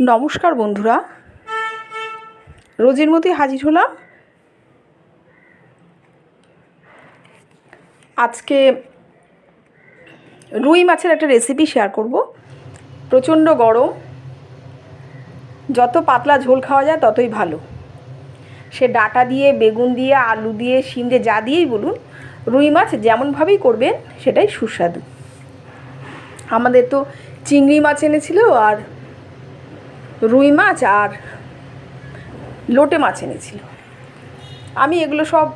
নমস্কার বন্ধুরা। রোজের মতোই হাজির হলাম। আজকে রুই মাছের একটা রেসিপি শেয়ার করব। প্রচণ্ড গরম। যত পাতলা ঝোল খাওয়া যায়, ততই ভালো। সে ডাটা দিয়ে, বেগুন দিয়ে, আলু দিয়ে, শিম দিয়ে, যা দিয়েই বলুন, রুই মাছ যেমনভাবেই করবেন, সেটাই সুস্বাদু। আমাদের তো চিংড়ি মাছ এনেছিল, আর রুই মাছ আর লোটে মাছ এনেছিল। আমি এগুলো সব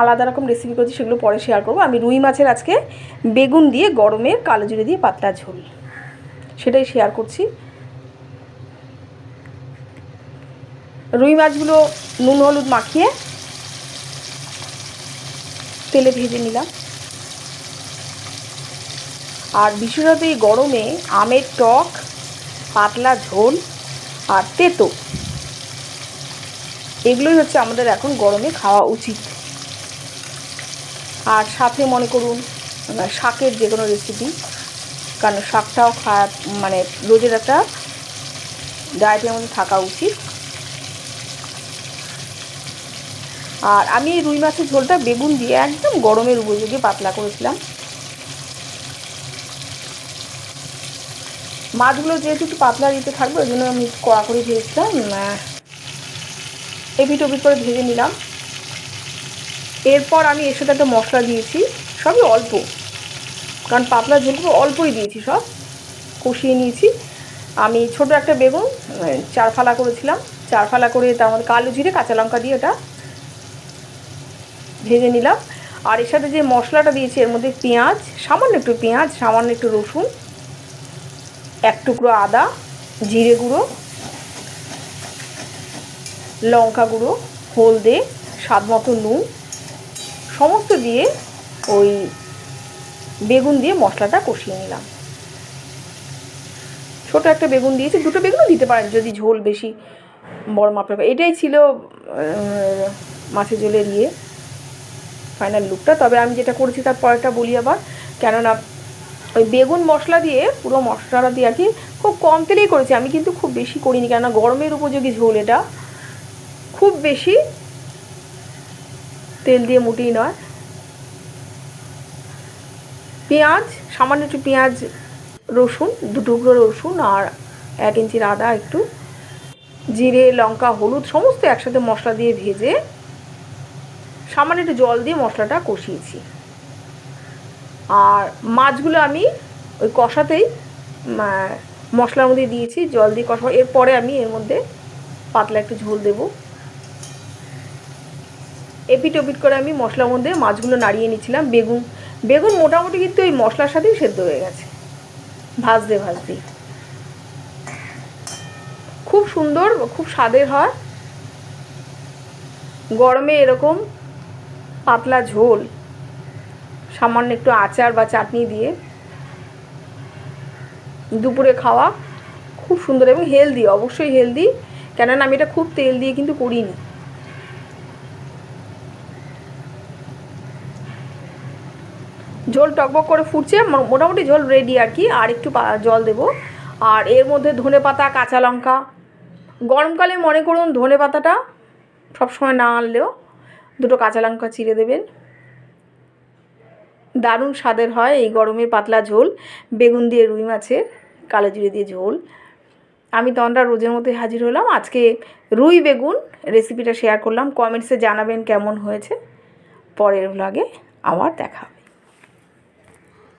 আলাদা রকম রেসিপি করছি, সেগুলো পরে শেয়ার করব। আমি রুই মাছের আজকে বেগুন দিয়ে গরমের কালো জিরে দিয়ে পাতলা ঝোল। সেটাই শেয়ার করছি। রুই মাছগুলো নুন, হলুদ মাখিয়ে তেলে ভেজে নিলাম। আর বিশেষত এই গরমে আমের টক পাতলা ঝোল আর তেতো। এগুলোই হচ্ছে আমাদের এখন গরমে খাওয়া উচিত। আর সাথে মনে করুন শাকের যে কোনো রেসিপি কারণ শাকটাও খাওয়া মানে রোজের একটা ডায়েটের মধ্যে থাকা উচিত। আর আমি এই রুই মাছের ঝোলটা বেগুন দিয়ে একদম গরমের উপযোগী পাতলা করেছিলাম। মাছগুলো যেহেতু একটু পাতলা দিতে থাকবে, ওই জন্য আমি কড়া করে ভেজেছিলাম এপিট ওপিট করে ভেজে নিলাম। এরপর আমি এর সাথে একটা মশলা দিয়েছি, সবই অল্প। কারণ পাতলা ঝোলগুলো অল্পই দিয়েছি সব, কষিয়ে নিয়েছি। আমি ছোট একটা বেগুন চার ফালা করেছিলাম। চার ফালা করে তার মধ্যে কালো জিরে, কাঁচা লঙ্কা দিয়ে ওটা ভেজে নিলাম। আর এর সাথে যে মশলাটা দিয়েছি, এর মধ্যে পেঁয়াজ, সামান্য একটু পেঁয়াজ, সামান্য একটু রসুন এক টুকরো আদা, জিরে গুঁড়ো, লঙ্কা গুঁড়ো, হলদে স্বাদ মতো নুন, সমস্ত দিয়ে ওই বেগুন দিয়ে মশলাটা কষিয়ে নিলাম। ছোটো একটা বেগুন দিয়েছি, দুটো বেগুনও দিতে পারেন যদি ঝোল বেশি বড় মাপের এটাই ছিল মাছের ঝোলের ইয়ে ফাইনাল লুকটা তবে আমি যেটা করেছি তার পরেরটা বলি আবার। কেননা ওই বেগুন মশলা দিয়ে, পুরো মশলাটা দিয়ে আর কি খুব কম তেলেই করেছি। আমি কিন্তু খুব বেশি করিনি, কেননা গরমের উপযোগী ঝোল এটা। খুব বেশি তেল দিয়ে মুটেই নয়। পেঁয়াজ, সামান্য একটু পেঁয়াজ, রসুন, দু টুকরো রসুন আর এক ইঞ্চির আদা, একটু জিরে, লঙ্কা, হলুদ, সমস্ত একসাথে মশলা দিয়ে ভেজে সামান্য একটু জল দিয়ে মশলাটা কষিয়েছি। আর মাছগুলো আমি ওই কষাতেই মশলার মধ্যে দিয়েছি, জল দিয়ে কষা এরপরে আমি এর মধ্যে পাতলা একটু ঝোল দেব। এপিট ওপিট করে আমি মশলার মধ্যে মাছগুলো নাড়িয়ে নিচ্ছিলাম, বেগুন। বেগুন মোটামুটি কিন্তু ওই মশলার সাথেই সেদ্ধ হয়ে গেছে, ভাজতে ভাজতে খুব সুন্দর, খুব স্বাদের হয়। গরমে এরকম পাতলা ঝোল। সামান্য একটু আচার বা চাটনি দিয়ে দুপুরে খাওয়া খুব সুন্দর এবং হেলদি অবশ্যই হেলদি কেননা আমি এটা খুব তেল দিয়ে কিন্তু করিনি। ঝোল টকবক করে ফুটছে মোটামুটি ঝোল রেডি আর কি, আর একটু জল দেব। আর এর মধ্যে ধনে পাতা, কাঁচা লঙ্কা। গরমকালে মনে করুন ধনে পাতাটা সবসময় না আনলেও দুটো কাঁচা লঙ্কা চিড়ে দেবেন। দারুণ স্বাদের হয় এই গরমের পাতলা ঝোল। বেগুন দিয়ে রুই মাছের, কালো জিরে দিয়ে ঝোল। আমি তন্ডা রোজের মধ্যে হাজির হলাম। আজকে রুই বেগুন রেসিপিটা শেয়ার করলাম। কমেন্টসে জানাবেন কেমন হয়েছে। পরের ব্লগে আবার দেখা